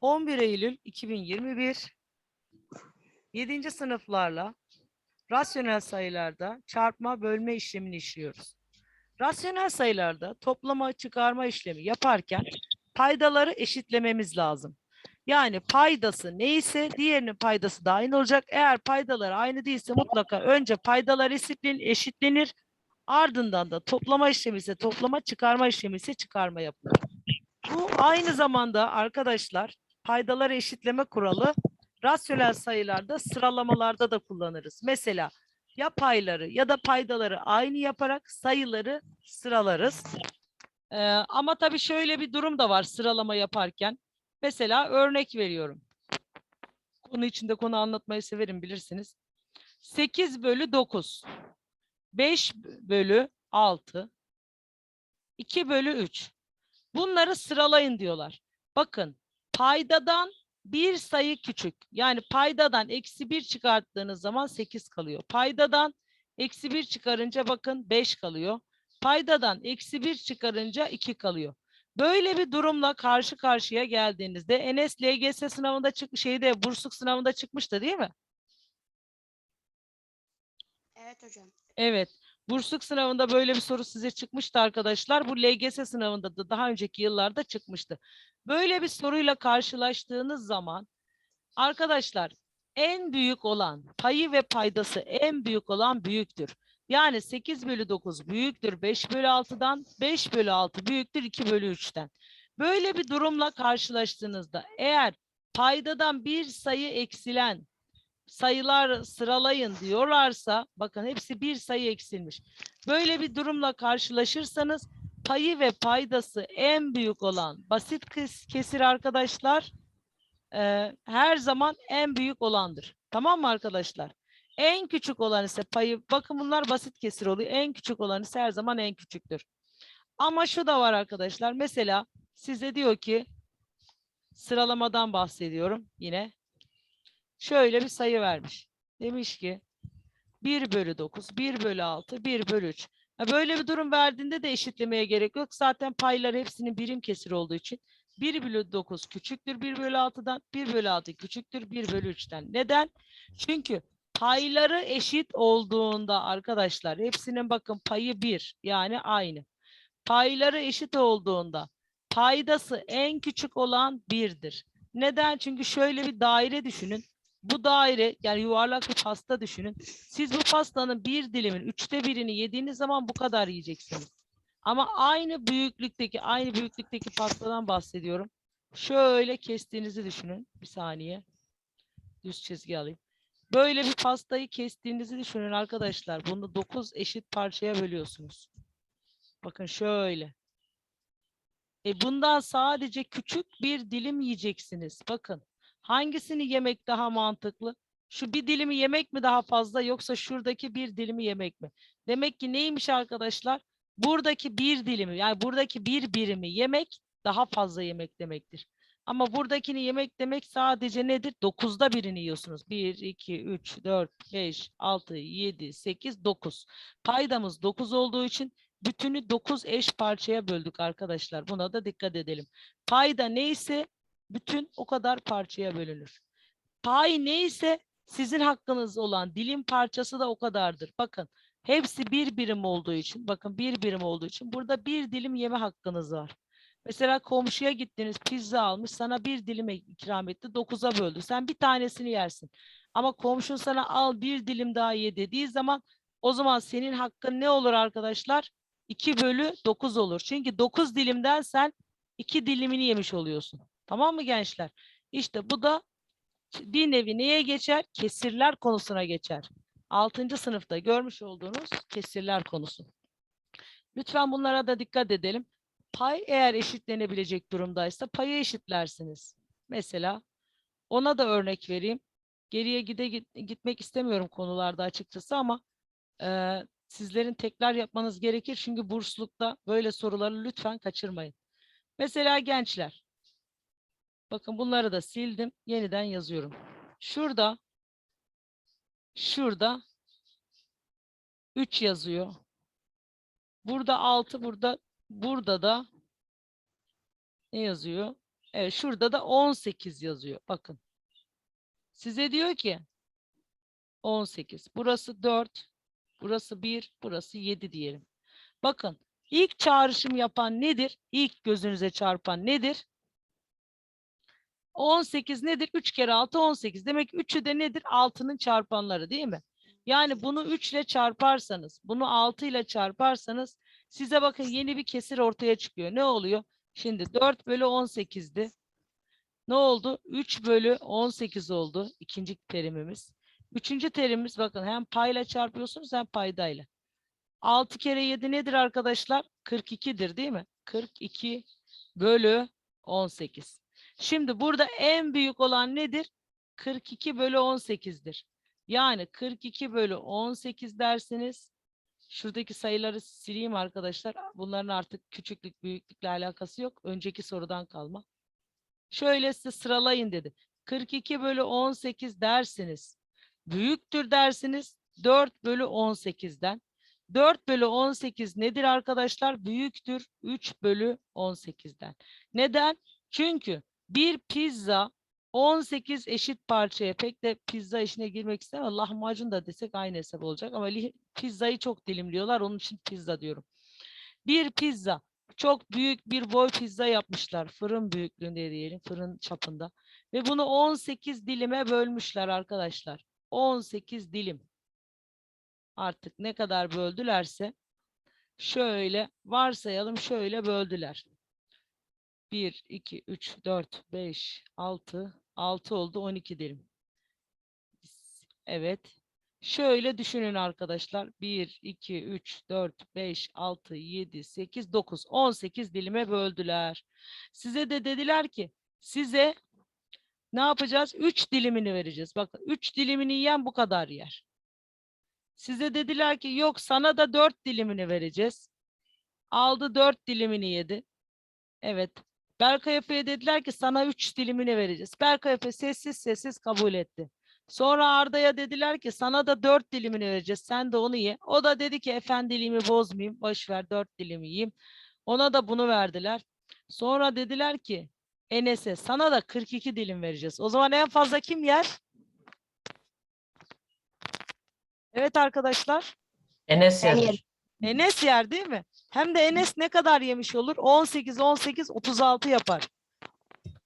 11 Eylül 2021 7. sınıflarla rasyonel sayılarda çarpma bölme işlemini işliyoruz. Rasyonel sayılarda toplama çıkarma işlemi yaparken paydaları eşitlememiz lazım. Yani paydası neyse diğerinin paydası da aynı olacak. Eğer paydaları aynı değilse mutlaka önce paydalar eşitlen- eşitlenir. Ardından da toplama işlemi ise toplama, çıkarma işlemi ise çıkarma yapılır. Bu aynı zamanda arkadaşlar paydaları eşitleme kuralı rasyonel sayılarda sıralamalarda da kullanırız. Mesela ya payları ya da paydaları aynı yaparak sayıları sıralarız. Ee, ama tabii şöyle bir durum da var sıralama yaparken. Mesela örnek veriyorum. Konu içinde konu anlatmayı severim bilirsiniz. 8 bölü 9. 5 bölü 6. 2 bölü 3. Bunları sıralayın diyorlar. Bakın paydadan bir sayı küçük. Yani paydadan eksi 1 çıkarttığınız zaman 8 kalıyor. Paydadan eksi 1 çıkarınca bakın 5 kalıyor. Paydadan eksi 1 çıkarınca 2 kalıyor. Böyle bir durumla karşı karşıya geldiğinizde Enes LGS sınavında çık şeyde bursluk sınavında çıkmıştı değil mi? Evet hocam. Evet. Bursluk sınavında böyle bir soru size çıkmıştı arkadaşlar. Bu LGS sınavında da daha önceki yıllarda çıkmıştı. Böyle bir soruyla karşılaştığınız zaman arkadaşlar en büyük olan payı ve paydası en büyük olan büyüktür. Yani 8 bölü 9 büyüktür 5 bölü 6'dan 5 bölü 6 büyüktür 2 bölü 3'ten. Böyle bir durumla karşılaştığınızda eğer paydadan bir sayı eksilen sayılar sıralayın diyorlarsa bakın hepsi bir sayı eksilmiş. Böyle bir durumla karşılaşırsanız payı ve paydası en büyük olan basit kes- kesir arkadaşlar eee, her zaman en büyük olandır. Tamam mı arkadaşlar? En küçük olan ise payı bakın bunlar basit kesir oluyor. En küçük olan ise her zaman en küçüktür. Ama şu da var arkadaşlar. Mesela size diyor ki sıralamadan bahsediyorum yine şöyle bir sayı vermiş. Demiş ki 1 bölü 9, 1 bölü 6, 1 bölü 3. Ha, Böyle bir durum verdiğinde de eşitlemeye gerek yok. Zaten paylar hepsinin birim kesir olduğu için 1 bölü 9 küçüktür 1 bölü 6'dan, 1 bölü 6 küçüktür 1 bölü 3'ten. Neden? Çünkü payları eşit olduğunda arkadaşlar hepsinin bakın payı 1 yani aynı. Payları eşit olduğunda paydası en küçük olan 1'dir. Neden? Çünkü şöyle bir daire düşünün. Bu daire yani yuvarlak bir pasta düşünün. Siz bu pastanın bir dilimin üçte birini yediğiniz zaman bu kadar yiyeceksiniz. Ama aynı büyüklükteki aynı büyüklükteki pastadan bahsediyorum. Şöyle kestiğinizi düşünün. Bir saniye. Düz çizgi alayım. Böyle bir pastayı kestiğinizi düşünün arkadaşlar. Bunu 9 eşit parçaya bölüyorsunuz. Bakın şöyle. E bundan sadece küçük bir dilim yiyeceksiniz. Bakın. Hangisini yemek daha mantıklı? Şu bir dilimi yemek mi daha fazla yoksa şuradaki bir dilimi yemek mi? Demek ki neymiş arkadaşlar? Buradaki bir dilimi yani buradaki bir birimi yemek daha fazla yemek demektir. Ama buradakini yemek demek sadece nedir? Dokuzda birini yiyorsunuz. 1, 2, 3, 4, 5, 6, 7, 8, 9. Paydamız 9 olduğu için bütünü 9 eş parçaya böldük arkadaşlar. Buna da dikkat edelim. Payda neyse bütün o kadar parçaya bölünür. Pay neyse sizin hakkınız olan dilim parçası da o kadardır. Bakın hepsi bir birim olduğu için bakın bir birim olduğu için burada bir dilim yeme hakkınız var. Mesela komşuya gittiniz pizza almış sana bir dilim ikram etti dokuza böldü. Sen bir tanesini yersin. Ama komşun sana al bir dilim daha ye dediği zaman o zaman senin hakkın ne olur arkadaşlar? 2 bölü 9 olur. Çünkü 9 dilimden sen 2 dilimini yemiş oluyorsun. Tamam mı gençler? İşte bu da bir nevi neye geçer? Kesirler konusuna geçer. 6. sınıfta görmüş olduğunuz kesirler konusu. Lütfen bunlara da dikkat edelim. Pay eğer eşitlenebilecek durumdaysa payı eşitlersiniz. Mesela ona da örnek vereyim. Geriye gide git- gitmek istemiyorum konularda açıkçası ama eee, sizlerin tekrar yapmanız gerekir. Çünkü burslukta böyle soruları lütfen kaçırmayın. Mesela gençler. Bakın bunları da sildim. Yeniden yazıyorum. Şurada şurada 3 yazıyor. Burada 6, burada burada da ne yazıyor? Evet şurada da 18 yazıyor. Bakın. Size diyor ki 18. Burası 4. Burası 1. Burası 7 diyelim. Bakın ilk çağrışım yapan nedir? İlk gözünüze çarpan nedir? 18 nedir? 3 kere 6 18. Demek ki 3'ü de nedir? 6'nın çarpanları değil mi? Yani bunu 3 ile çarparsanız, bunu 6 ile çarparsanız size bakın yeni bir kesir ortaya çıkıyor. Ne oluyor? Şimdi 4 bölü 18'di. Ne oldu? 3 bölü 18 oldu ikinci terimimiz. Üçüncü terimimiz bakın hem payla çarpıyorsunuz hem paydayla. 6 kere 7 nedir arkadaşlar? 42'dir değil mi? 42 bölü 18. Şimdi burada en büyük olan nedir? 42 bölü 18'dir. Yani 42 bölü 18 dersiniz. Şuradaki sayıları sileyim arkadaşlar. Bunların artık küçüklük büyüklükle alakası yok. Önceki sorudan kalma. Şöyle size sıralayın dedi. 42 bölü 18 dersiniz. Büyüktür dersiniz 4 bölü 18'den. 4 bölü 18 nedir arkadaşlar? Büyüktür 3 bölü 18'den. Neden? Çünkü bir pizza 18 eşit parçaya pek de pizza işine girmek istemem. Lahmacun da desek aynı hesap olacak ama pizzayı çok dilimliyorlar. Onun için pizza diyorum. Bir pizza çok büyük bir boy pizza yapmışlar. Fırın büyüklüğünde diyelim. Fırın çapında. Ve bunu 18 dilime bölmüşler arkadaşlar. 18 dilim. Artık ne kadar böldülerse şöyle varsayalım şöyle böldüler. 1, 2, 3, 4, 5, 6, 6 oldu 12 dilim. Evet. Şöyle düşünün arkadaşlar. 1, 2, 3, 4, 5, 6, 7, 8, 9, 18 dilime böldüler. Size de dediler ki size ne yapacağız? 3 dilimini vereceğiz. Bakın 3 dilimini yiyen bu kadar yer. Size dediler ki yok sana da 4 dilimini vereceğiz. Aldı 4 dilimini yedi. Evet. Berkay Efe'ye dediler ki sana 3 dilimini vereceğiz. Berkay Efe sessiz sessiz kabul etti. Sonra Arda'ya dediler ki sana da 4 dilimini vereceğiz. Sen de onu ye. O da dedi ki efendiliğimi bozmayayım. Boş ver 4 dilimi yiyeyim. Ona da bunu verdiler. Sonra dediler ki Enes'e sana da 42 dilim vereceğiz. O zaman en fazla kim yer? Evet arkadaşlar. Enes yer. Enes yer değil mi? Hem de Enes ne kadar yemiş olur? 18, 18, 36 yapar.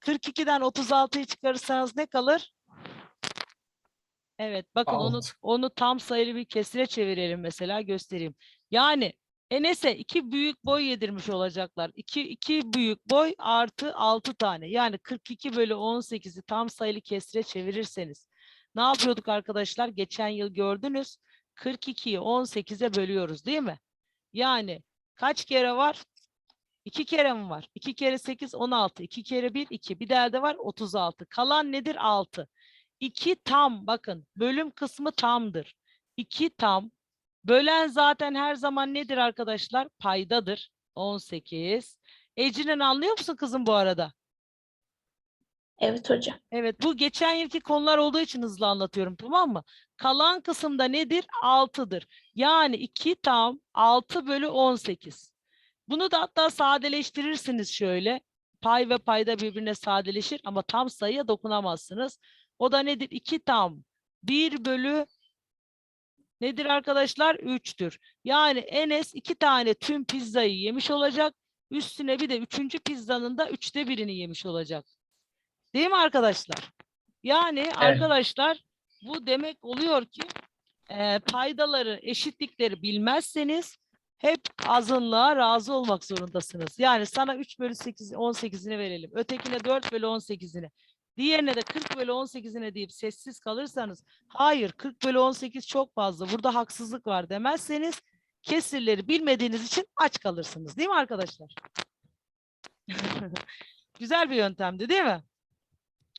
42'den 36'yı çıkarırsanız ne kalır? Evet bakın onu Altı. onu tam sayılı bir kesire çevirelim mesela göstereyim. Yani Enes'e iki büyük boy yedirmiş olacaklar. İki, iki büyük boy artı 6 tane. Yani 42 bölü 18'i tam sayılı kesire çevirirseniz. Ne yapıyorduk arkadaşlar? Geçen yıl gördünüz. 42'yi 18'e bölüyoruz değil mi? Yani kaç kere var? 2 kere mi var? 2 kere 8 16. 2 kere 1 2. Bir de elde var 36. Kalan nedir? 6. 2 tam bakın bölüm kısmı tamdır. 2 tam. Bölen zaten her zaman nedir arkadaşlar? Paydadır. 18. Ecrin anlıyor musun kızım bu arada? Evet hocam. Evet bu geçen yılki konular olduğu için hızlı anlatıyorum tamam mı? Kalan kısımda nedir? 6'dır. Yani 2 tam 6 bölü 18. Bunu da hatta sadeleştirirsiniz şöyle. Pay ve payda birbirine sadeleşir ama tam sayıya dokunamazsınız. O da nedir? 2 tam 1 bölü nedir arkadaşlar? 3'tür. Yani Enes iki tane tüm pizzayı yemiş olacak. Üstüne bir de üçüncü pizzanın da üçte birini yemiş olacak. Değil mi arkadaşlar? Yani arkadaşlar bu demek oluyor ki e, paydaları, eşitlikleri bilmezseniz hep azınlığa razı olmak zorundasınız. Yani sana 3 bölü 8, 18'ini verelim. Ötekine 4 bölü 18'ini. Diğerine de 40 bölü 18'ine deyip sessiz kalırsanız hayır 40 bölü 18 çok fazla burada haksızlık var demezseniz kesirleri bilmediğiniz için aç kalırsınız. Değil mi arkadaşlar? Güzel bir yöntemdi değil mi?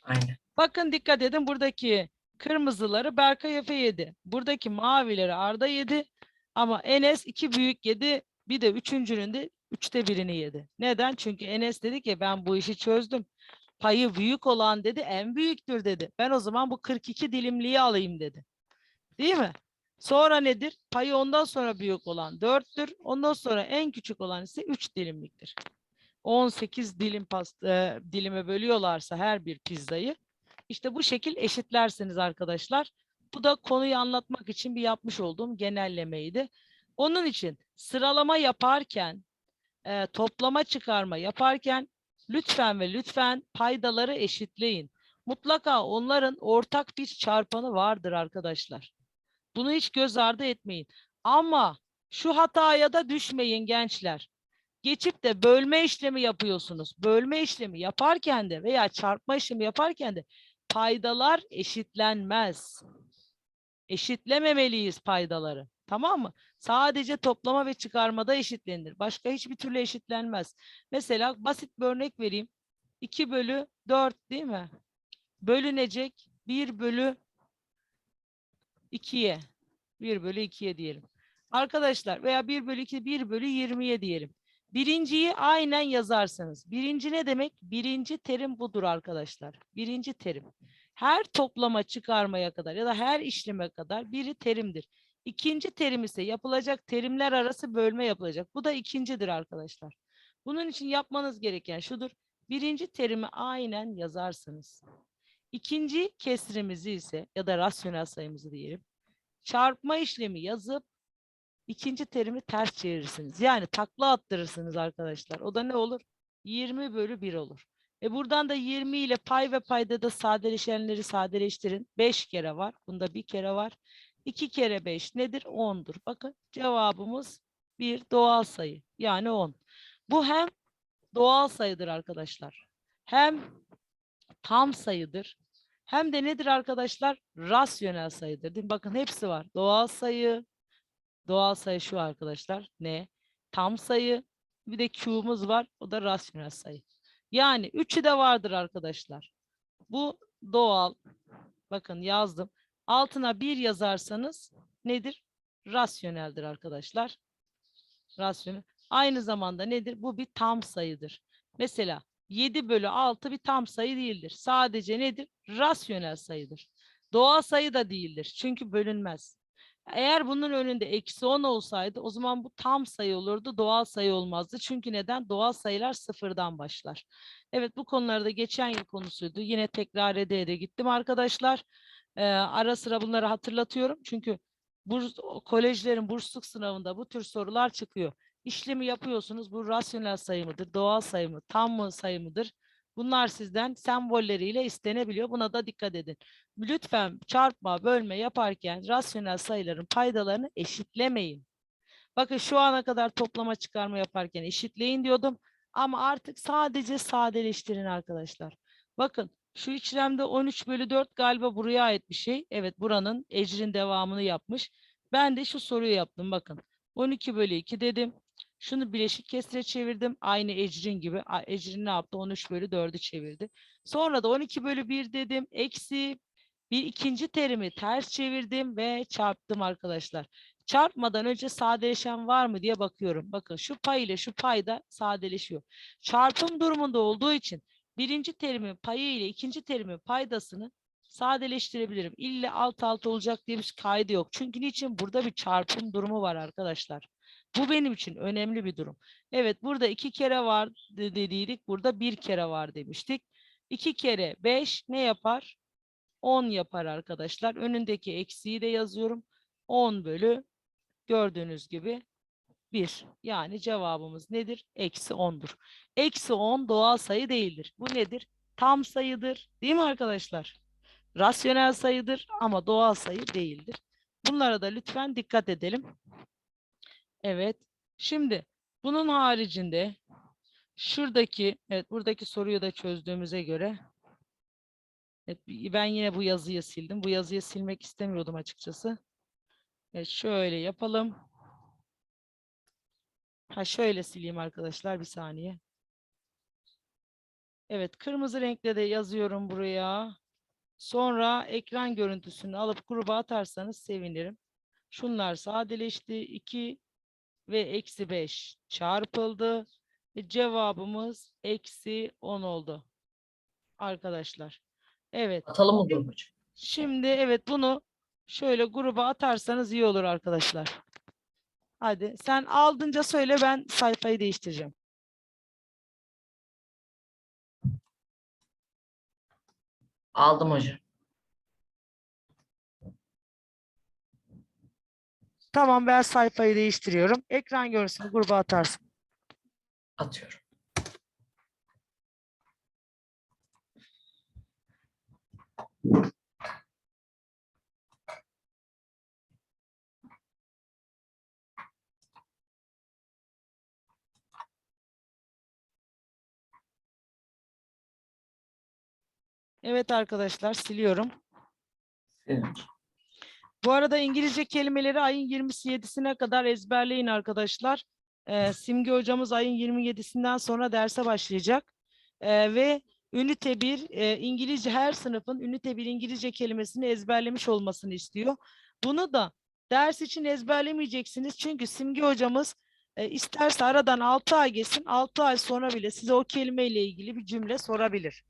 Aynen. Bakın dikkat edin buradaki kırmızıları Berkay Efe yedi. Buradaki mavileri Arda yedi. Ama Enes iki büyük yedi. Bir de üçüncünün de üçte birini yedi. Neden? Çünkü Enes dedi ki ben bu işi çözdüm. Payı büyük olan dedi en büyüktür dedi. Ben o zaman bu 42 dilimliği alayım dedi. Değil mi? Sonra nedir? Payı ondan sonra büyük olan 4'tür. Ondan sonra en küçük olan ise 3 dilimliktir. 18 dilim pasta dilime bölüyorlarsa her bir pizzayı işte bu şekil eşitlersiniz arkadaşlar. Bu da konuyu anlatmak için bir yapmış olduğum genellemeydi. Onun için sıralama yaparken, e, toplama çıkarma yaparken lütfen ve lütfen paydaları eşitleyin. Mutlaka onların ortak bir çarpanı vardır arkadaşlar. Bunu hiç göz ardı etmeyin. Ama şu hataya da düşmeyin gençler. Geçip de bölme işlemi yapıyorsunuz. Bölme işlemi yaparken de veya çarpma işlemi yaparken de paydalar eşitlenmez. Eşitlememeliyiz paydaları. Tamam mı? Sadece toplama ve çıkarmada eşitlenir. Başka hiçbir türlü eşitlenmez. Mesela basit bir örnek vereyim. 2 bölü 4 değil mi? Bölünecek 1 bölü 2'ye. 1 bölü 2'ye diyelim. Arkadaşlar veya 1 bölü 2, 1 bölü 20'ye diyelim. Birinciyi aynen yazarsınız. Birinci ne demek? Birinci terim budur arkadaşlar. Birinci terim. Her toplama çıkarmaya kadar ya da her işleme kadar biri terimdir. İkinci terim ise yapılacak terimler arası bölme yapılacak. Bu da ikincidir arkadaşlar. Bunun için yapmanız gereken şudur. Birinci terimi aynen yazarsınız. İkinci kesrimizi ise ya da rasyonel sayımızı diyelim. Çarpma işlemi yazıp ikinci terimi ters çevirirsiniz. Yani takla attırırsınız arkadaşlar. O da ne olur? 20 bölü 1 olur. E buradan da 20 ile pay ve payda da sadeleşenleri sadeleştirin. 5 kere var. Bunda bir kere var. 2 kere 5 nedir? 10'dur. Bakın cevabımız bir doğal sayı. Yani 10. Bu hem doğal sayıdır arkadaşlar. Hem tam sayıdır. Hem de nedir arkadaşlar? Rasyonel sayıdır. Değil mi? Bakın hepsi var. Doğal sayı, Doğal sayı şu arkadaşlar. Ne? Tam sayı. Bir de Q'muz var. O da rasyonel sayı. Yani üçü de vardır arkadaşlar. Bu doğal. Bakın yazdım. Altına bir yazarsanız nedir? Rasyoneldir arkadaşlar. Rasyonel. Aynı zamanda nedir? Bu bir tam sayıdır. Mesela 7 bölü 6 bir tam sayı değildir. Sadece nedir? Rasyonel sayıdır. Doğal sayı da değildir. Çünkü bölünmez. Eğer bunun önünde eksi 10 olsaydı o zaman bu tam sayı olurdu. Doğal sayı olmazdı. Çünkü neden? Doğal sayılar sıfırdan başlar. Evet bu konularda geçen yıl konusuydu. Yine tekrar ede gittim arkadaşlar. Ee, ara sıra bunları hatırlatıyorum. Çünkü burs, kolejlerin bursluk sınavında bu tür sorular çıkıyor. İşlemi yapıyorsunuz. Bu rasyonel sayı mıdır? Doğal sayı mı? Tam mı sayı mıdır? Bunlar sizden sembolleriyle istenebiliyor. Buna da dikkat edin. Lütfen çarpma, bölme yaparken rasyonel sayıların paydalarını eşitlemeyin. Bakın şu ana kadar toplama çıkarma yaparken eşitleyin diyordum. Ama artık sadece sadeleştirin arkadaşlar. Bakın şu işlemde 13 bölü 4 galiba buraya ait bir şey. Evet buranın ecrin devamını yapmış. Ben de şu soruyu yaptım bakın. 12 bölü 2 dedim. Şunu bileşik kesire çevirdim. Aynı ecrin gibi. Ecrin ne yaptı? 13 bölü 4'ü çevirdi. Sonra da 12 bölü 1 dedim. Eksi bir ikinci terimi ters çevirdim ve çarptım arkadaşlar. Çarpmadan önce sadeleşen var mı diye bakıyorum. Bakın şu pay ile şu pay da sadeleşiyor. Çarpım durumunda olduğu için birinci terimin payı ile ikinci terimin paydasını sadeleştirebilirim. İlle alt alt olacak diye bir kaydı yok. Çünkü niçin? Burada bir çarpım durumu var arkadaşlar. Bu benim için önemli bir durum. Evet burada iki kere var de- dediydik. Burada bir kere var demiştik. İki kere beş ne yapar? 10 yapar arkadaşlar. Önündeki eksiği de yazıyorum. 10 bölü gördüğünüz gibi 1. Yani cevabımız nedir? Eksi 10'dur. Eksi 10 doğal sayı değildir. Bu nedir? Tam sayıdır. Değil mi arkadaşlar? Rasyonel sayıdır ama doğal sayı değildir. Bunlara da lütfen dikkat edelim. Evet. Şimdi bunun haricinde şuradaki, evet buradaki soruyu da çözdüğümüze göre Evet, ben yine bu yazıyı sildim. Bu yazıyı silmek istemiyordum açıkçası. Evet, şöyle yapalım. Ha şöyle sileyim arkadaşlar bir saniye. Evet, kırmızı renkle de yazıyorum buraya. Sonra ekran görüntüsünü alıp gruba atarsanız sevinirim. Şunlar sadeleşti. 2 ve eksi 5 çarpıldı. Ve cevabımız eksi 10 oldu. Arkadaşlar. Evet. Atalım mı grubu? Şimdi evet bunu şöyle gruba atarsanız iyi olur arkadaşlar. Hadi sen aldınca söyle ben sayfayı değiştireceğim. Aldım hocam. Tamam ben sayfayı değiştiriyorum. Ekran görüntüsünü gruba atarsın. Atıyorum. Evet arkadaşlar siliyorum. Sildim. Bu arada İngilizce kelimeleri ayın 27'sine kadar ezberleyin arkadaşlar. Ee, Simge hocamız ayın 27'sinden sonra derse başlayacak. Ee, ve ünite 1 e, İngilizce her sınıfın ünite 1 İngilizce kelimesini ezberlemiş olmasını istiyor. Bunu da ders için ezberlemeyeceksiniz. Çünkü Simge hocamız e, isterse aradan 6 ay geçsin 6 ay sonra bile size o kelimeyle ilgili bir cümle sorabilir.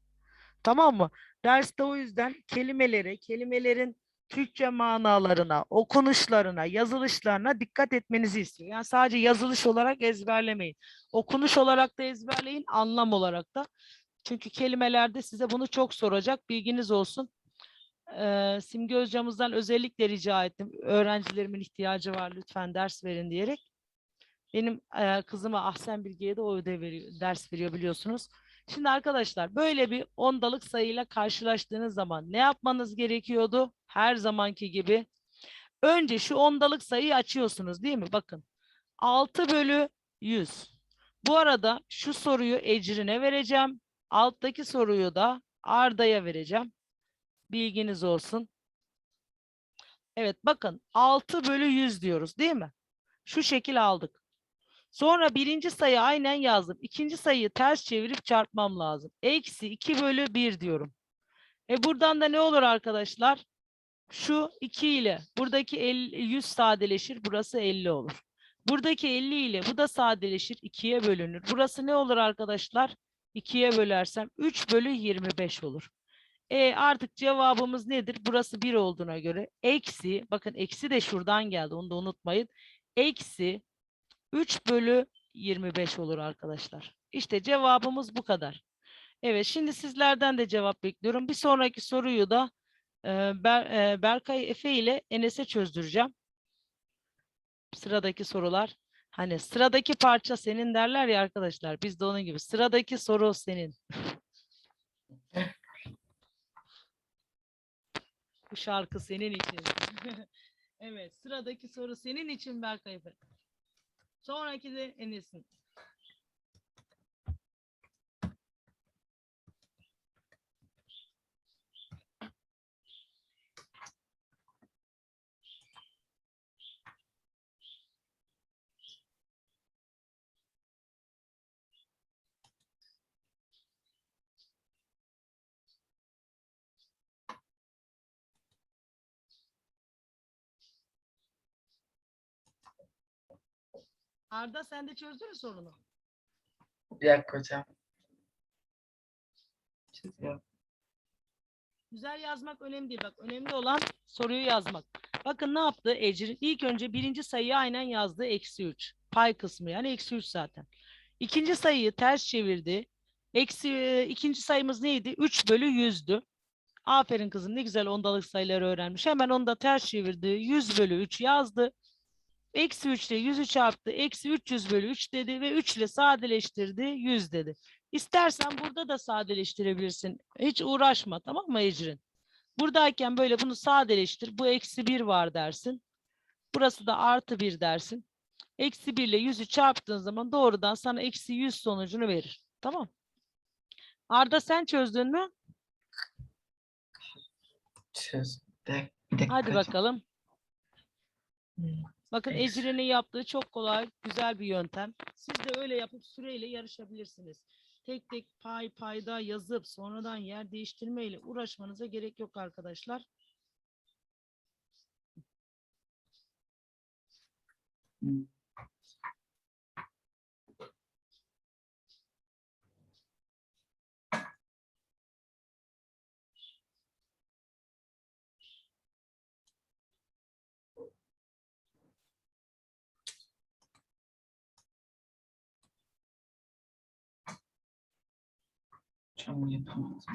Tamam mı? Derste o yüzden kelimelere, kelimelerin Türkçe manalarına, okunuşlarına, yazılışlarına dikkat etmenizi istiyor. Yani sadece yazılış olarak ezberlemeyin. Okunuş olarak da ezberleyin, anlam olarak da. Çünkü kelimelerde size bunu çok soracak. Bilginiz olsun. Ee, Simge hocamızdan özellikle rica ettim. Öğrencilerimin ihtiyacı var lütfen ders verin diyerek. Benim e, kızıma Ahsen Bilge'ye de o ödev veriyor, ders veriyor biliyorsunuz. Şimdi arkadaşlar böyle bir ondalık sayıyla karşılaştığınız zaman ne yapmanız gerekiyordu? Her zamanki gibi. Önce şu ondalık sayıyı açıyorsunuz değil mi? Bakın 6 bölü 100. Bu arada şu soruyu Ecrin'e vereceğim. Alttaki soruyu da Arda'ya vereceğim. Bilginiz olsun. Evet bakın 6 bölü 100 diyoruz değil mi? Şu şekil aldık. Sonra birinci sayı aynen yazdım. İkinci sayıyı ters çevirip çarpmam lazım. Eksi 2 bölü 1 diyorum. E buradan da ne olur arkadaşlar? Şu 2 ile buradaki 50, 100 sadeleşir. Burası 50 olur. Buradaki 50 ile bu da sadeleşir. 2'ye bölünür. Burası ne olur arkadaşlar? 2'ye bölersem 3 bölü 25 olur. E artık cevabımız nedir? Burası 1 olduğuna göre eksi, bakın eksi de şuradan geldi onu da unutmayın. Eksi 3 bölü 25 olur arkadaşlar. İşte cevabımız bu kadar. Evet şimdi sizlerden de cevap bekliyorum. Bir sonraki soruyu da e, Ber- e, Berkay Efe ile Enes'e çözdüreceğim. Sıradaki sorular. Hani sıradaki parça senin derler ya arkadaşlar. Biz de onun gibi. Sıradaki soru senin. Bu şarkı senin için. evet sıradaki soru senin için Berkay Efe. Sonraki de Enes'in. Arda sen de çözdün mü sorunu? Bir dakika hocam. Çiziyorum. Güzel yazmak önemli değil. Bak önemli olan soruyu yazmak. Bakın ne yaptı Ecrin? İlk önce birinci sayıyı aynen yazdı. Eksi 3. Pay kısmı yani eksi 3 zaten. İkinci sayıyı ters çevirdi. Eksi, e, ikinci sayımız neydi? 3 bölü 100'dü. Aferin kızım ne güzel ondalık sayıları öğrenmiş. Hemen onu da ters çevirdi. 100 bölü 3 yazdı. Eksi 3 ile 100'ü çarptı. Eksi 300 bölü 3 dedi ve 3 ile sadeleştirdi. 100 dedi. İstersen burada da sadeleştirebilirsin. Hiç uğraşma tamam mı Ecrin? Buradayken böyle bunu sadeleştir. Bu eksi 1 var dersin. Burası da artı 1 dersin. Eksi 1 ile 100'ü çarptığın zaman doğrudan sana eksi 100 sonucunu verir. Tamam. Arda sen çözdün mü? Çöz. Bir dak- bir dakika Hadi bakalım. Hmm. Bakın. Ecrin'in yaptığı çok kolay, güzel bir yöntem. Siz de öyle yapıp süreyle yarışabilirsiniz. Tek tek pay payda yazıp sonradan yer değiştirmeyle uğraşmanıza gerek yok arkadaşlar. Hmm. ciągnie pomoc.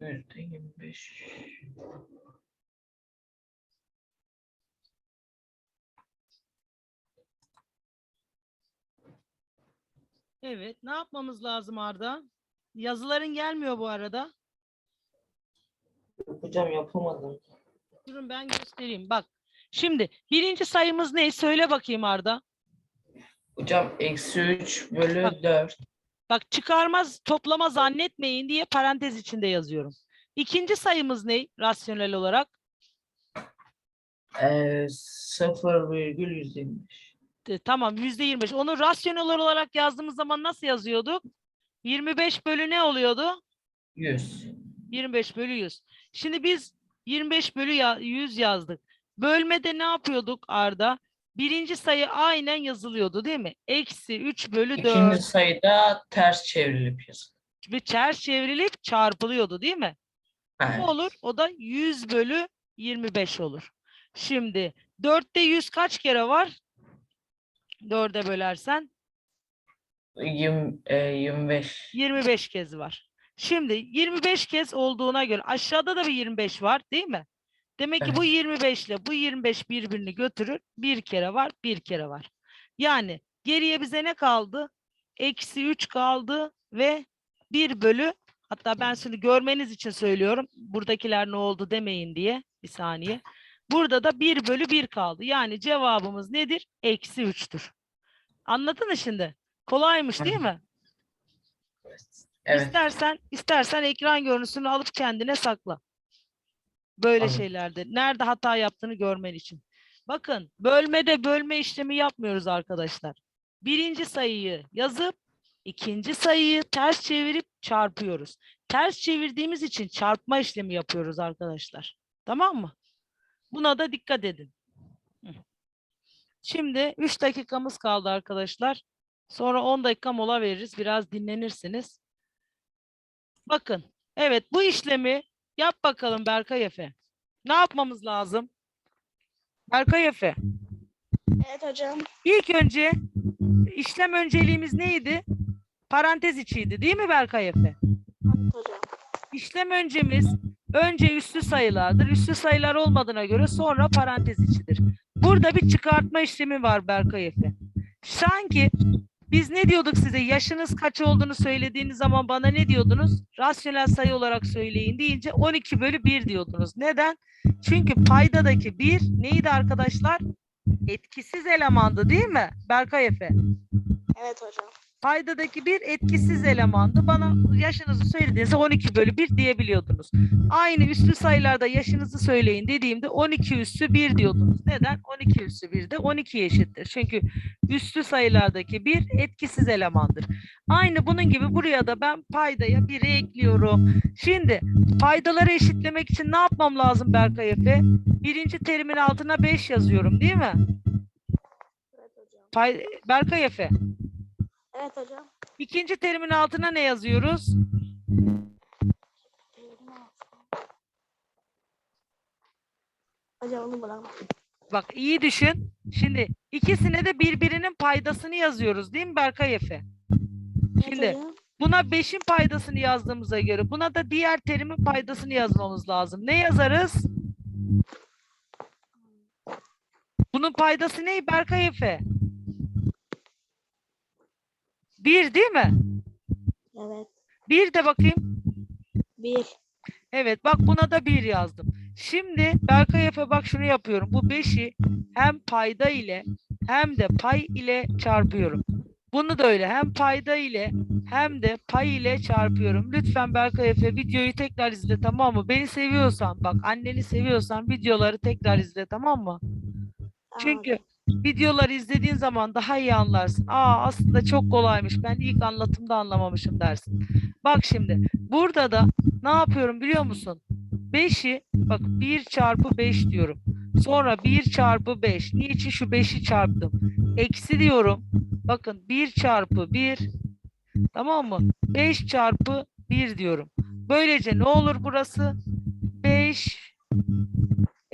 Ver, tem embaixo. Evet. Ne yapmamız lazım Arda? Yazıların gelmiyor bu arada. Yok hocam yapamadım. Durun ben göstereyim. Bak. Şimdi birinci sayımız ne? Söyle bakayım Arda. Hocam eksi 3 bölü Bak. 4. Bak çıkarmaz toplama zannetmeyin diye parantez içinde yazıyorum. İkinci sayımız ne rasyonel olarak? Ee, 0,125. E, tamam yüzde yirmi beş. Onu rasyonel olarak yazdığımız zaman nasıl yazıyorduk? 25 bölü ne oluyordu? Yüz. 25 bölü 100. Şimdi biz 25 bölü ya- 100 yazdık. Bölmede ne yapıyorduk Arda? Birinci sayı aynen yazılıyordu değil mi? Eksi 3 bölü 4 İkinci sayıda ters çevrilip yazılır. ve ters çevrilip çarpılıyordu değil mi? Ha, Ne olur? O da 100 bölü 25 olur. Şimdi 4'te 100 kaç kere var? 4'e bölersen yirmi, e, yirmi beş. 25 kez var. Şimdi 25 kez olduğuna göre aşağıda da bir 25 var değil mi? Demek ki bu 25 ile bu 25 birbirini götürür. Bir kere var, bir kere var. Yani geriye bize ne kaldı? Eksi 3 kaldı ve 1 bölü hatta ben şimdi görmeniz için söylüyorum. Buradakiler ne oldu demeyin diye. Bir saniye. Burada da 1 bölü 1 kaldı. Yani cevabımız nedir? Eksi 3'tür. Anladın mı şimdi? Kolaymış değil mi? Evet. İstersen istersen ekran görüntüsünü alıp kendine sakla. Böyle Anladım. şeylerde. Nerede hata yaptığını görmen için. Bakın bölmede bölme işlemi yapmıyoruz arkadaşlar. Birinci sayıyı yazıp ikinci sayıyı ters çevirip çarpıyoruz. Ters çevirdiğimiz için çarpma işlemi yapıyoruz arkadaşlar. Tamam mı? Buna da dikkat edin. Şimdi 3 dakikamız kaldı arkadaşlar. Sonra 10 dakika mola veririz. Biraz dinlenirsiniz. Bakın. Evet bu işlemi yap bakalım Berkay Efe. Ne yapmamız lazım? Berkay Efe. Evet hocam. İlk önce işlem önceliğimiz neydi? Parantez içiydi değil mi Berkay Efe? Evet hocam. İşlem öncemiz önce üslü sayılardır. Üslü sayılar olmadığına göre sonra parantez içidir. Burada bir çıkartma işlemi var Berkay Efe. Sanki biz ne diyorduk size? Yaşınız kaç olduğunu söylediğiniz zaman bana ne diyordunuz? Rasyonel sayı olarak söyleyin deyince 12 bölü 1 diyordunuz. Neden? Çünkü paydadaki 1 neydi arkadaşlar? Etkisiz elemandı değil mi? Berkay Efe. Evet hocam. Paydadaki bir etkisiz elemandı. Bana yaşınızı söylediğinizde 12 bölü 1 diyebiliyordunuz. Aynı üslü sayılarda yaşınızı söyleyin dediğimde 12 üssü 1 diyordunuz. Neden? 12 üssü 1 de 12 eşittir. Çünkü üslü sayılardaki bir etkisiz elemandır. Aynı bunun gibi buraya da ben paydaya 1'i ekliyorum. Şimdi paydaları eşitlemek için ne yapmam lazım Berkay Efe? Birinci terimin altına 5 yazıyorum değil mi? Evet hocam. Pay, Berkay Efe. Evet hocam. İkinci terimin altına ne yazıyoruz? Hocam onu bırak. Bak iyi düşün. Şimdi ikisine de birbirinin paydasını yazıyoruz değil mi Berkay Efe? Evet Şimdi hocam. buna 5'in paydasını yazdığımıza göre buna da diğer terimin paydasını yazmamız lazım. Ne yazarız? Bunun paydası ne Berkay Efe? 1 değil mi? Evet. Bir de bakayım. Bir. Evet bak buna da 1 yazdım. Şimdi Berkay Efe bak şunu yapıyorum. Bu 5'i hem payda ile hem de pay ile çarpıyorum. Bunu da öyle hem payda ile hem de pay ile çarpıyorum. Lütfen Berkay Efe videoyu tekrar izle tamam mı? Beni seviyorsan bak anneni seviyorsan videoları tekrar izle tamam mı? Tamam Çünkü. Videoları izlediğin zaman daha iyi anlarsın. Aa aslında çok kolaymış. Ben ilk anlatımda anlamamışım dersin. Bak şimdi burada da ne yapıyorum biliyor musun? 5'i bak 1 çarpı 5 diyorum. Sonra 1 çarpı 5. Niçin şu 5'i çarptım? Eksi diyorum. Bakın 1 çarpı 1 tamam mı? 5 çarpı 1 diyorum. Böylece ne olur burası? 5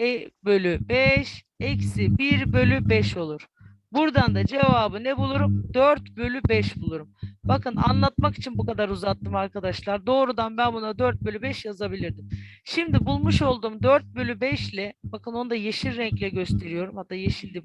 e, bölü 5 eksi 1 bölü 5 olur. Buradan da cevabı ne bulurum? 4 bölü 5 bulurum. Bakın anlatmak için bu kadar uzattım arkadaşlar. Doğrudan ben buna 4 bölü 5 yazabilirdim. Şimdi bulmuş olduğum 4 bölü 5 ile bakın onu da yeşil renkle gösteriyorum. Hatta yeşildi.